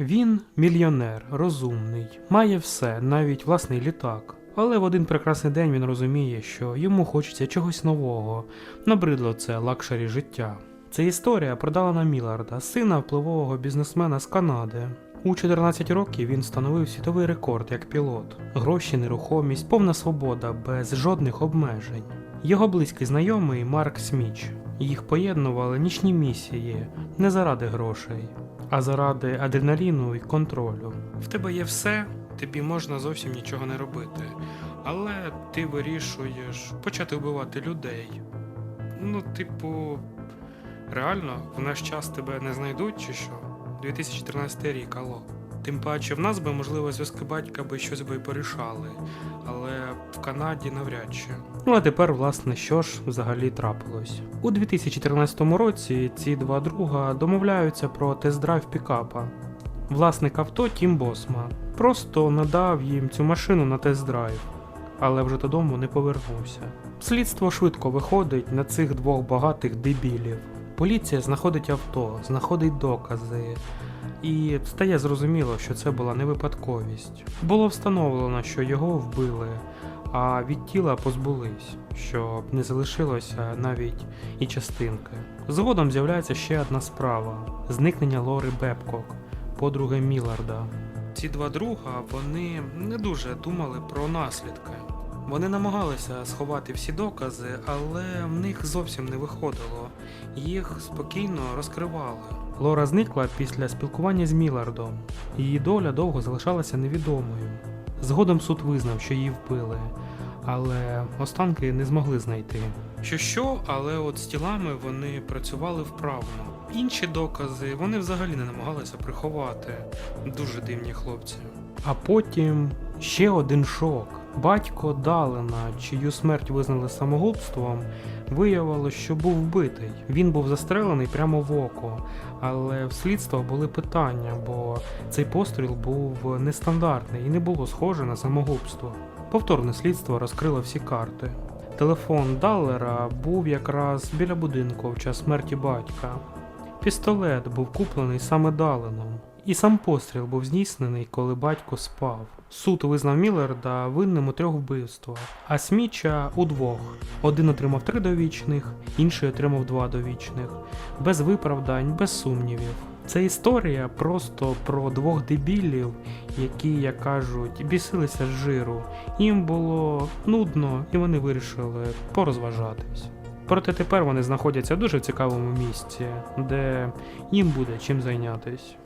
Він мільйонер, розумний, має все, навіть власний літак. Але в один прекрасний день він розуміє, що йому хочеться чогось нового. Набридло це лакшері життя. Це історія про Далана Міларда, сина впливового бізнесмена з Канади. У 14 років він встановив світовий рекорд як пілот. Гроші, нерухомість, повна свобода, без жодних обмежень. Його близький знайомий Марк Сміч. Їх поєднували нічні місії не заради грошей, а заради адреналіну і контролю. В тебе є все, тобі можна зовсім нічого не робити, але ти вирішуєш почати вбивати людей. Ну, типу, реально, в наш час тебе не знайдуть чи що? 2013 рік, алло. Тим паче, в нас би, можливо, зв'язки батька би щось би порішали, але в Канаді навряд чи. Ну а тепер, власне, що ж взагалі трапилось? У 2014 році ці два друга домовляються про тест-драйв пікапа. Власник авто Тім Босма просто надав їм цю машину на тест-драйв, але вже додому не повернувся. Слідство швидко виходить на цих двох багатих дебілів. Поліція знаходить авто, знаходить докази, і стає зрозуміло, що це була не випадковість. Було встановлено, що його вбили, а від тіла позбулись, щоб не залишилося навіть і частинки. Згодом з'являється ще одна справа: зникнення Лори Бебкок, подруги Міларда. Ці два друга вони не дуже думали про наслідки. Вони намагалися сховати всі докази, але в них зовсім не виходило. Їх спокійно розкривали. Лора зникла після спілкування з Мілардом. Її доля довго залишалася невідомою. Згодом суд визнав, що її вбили, але останки не змогли знайти. Що що, але от з тілами вони працювали вправно. Інші докази вони взагалі не намагалися приховати. Дуже дивні хлопці. А потім ще один шок. Батько Далена, чию смерть визнали самогубством, виявилось, що був вбитий. Він був застрелений прямо в око, але в слідства були питання, бо цей постріл був нестандартний і не було схоже на самогубство. Повторне слідство розкрило всі карти. Телефон Даллера був якраз біля будинку в час смерті батька. Пістолет був куплений саме Даленом, і сам постріл був здійснений, коли батько спав. Суд визнав Міллерда винним у трьох вбивствах, а Сміча у двох. Один отримав три довічних, інший отримав два довічних, без виправдань, без сумнівів. Це історія просто про двох дебілів, які, як кажуть, бісилися з жиру. Їм було нудно, і вони вирішили порозважатись. Проте тепер вони знаходяться в дуже цікавому місці, де їм буде чим зайнятись.